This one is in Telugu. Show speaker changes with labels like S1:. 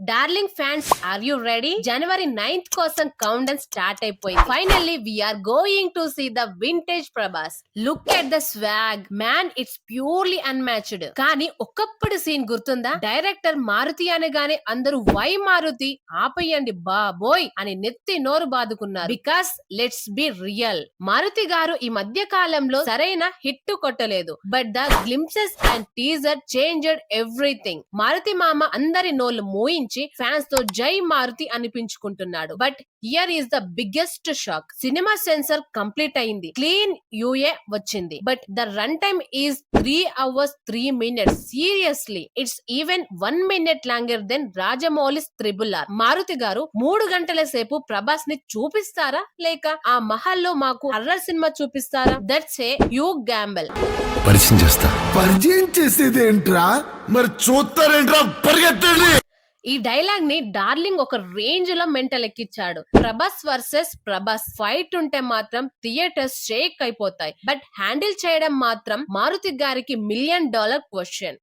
S1: Darling fans are you ready January ninth కోసం కౌంట్ స్టార్ట్ అయిపోయింది. Finally we're going to see the vintage Prabhas look at the swag man it's purely unmatched కానీ ఒకప్పుడు సీన్ గుర్తుందా? డైరెక్టర్ మారుతి అనగానే అందరూ వై మారుతి? ఆపేయండి బాబోయ్ అని నెత్తి నోరు బాదుకున్నారు. Because let's be real Maruthi గారు ఈ మధ్య కాలంలో సరైన హిట్ కొట్టలేదు. But the glimpses and teaser changed everything Maruthi మామ అందరి నోళ్ళు మూయించి ఫ్యాన్స్తో Jai Maruthi అనిపించుకుంటున్నాడు. But here is the biggest shock cinema censor complete అయింది. క్లీన్ యూఏ వచ్చింది. But the run time is three hours three minutes seriously it's even one minute longer than Rajamouli's triple R Maruthi గారు మూడు గంటల సేపు ప్రభాస్ని చూపిస్తారా? లేక ఆ మహల్లో మాకు హర్రర్ సినిమా చూపిస్తారా? దట్స్ ఏ యూ గ్యాంబల్
S2: పరిచయం చేస్తా.
S3: పరిచయం చేసేది ఏంట్రా మరి చూస్తారేంట్రా? పరిగెత్తండి!
S1: ఈ డైలాగ్ని డార్లింగ్ ఒక రేంజ్లో మెంటల్ ఎక్కిచ్చాడు ప్రభాస్ వర్సెస్ ప్రభాస్ ఫైట్ ఉంటే మాత్రం థియేటర్స్ షేక్ అయిపోతాయి. బట్ హ్యాండిల్ చేయడం మాత్రం మారుతి గారికి మిలియన్ డాలర్ క్వశ్చన్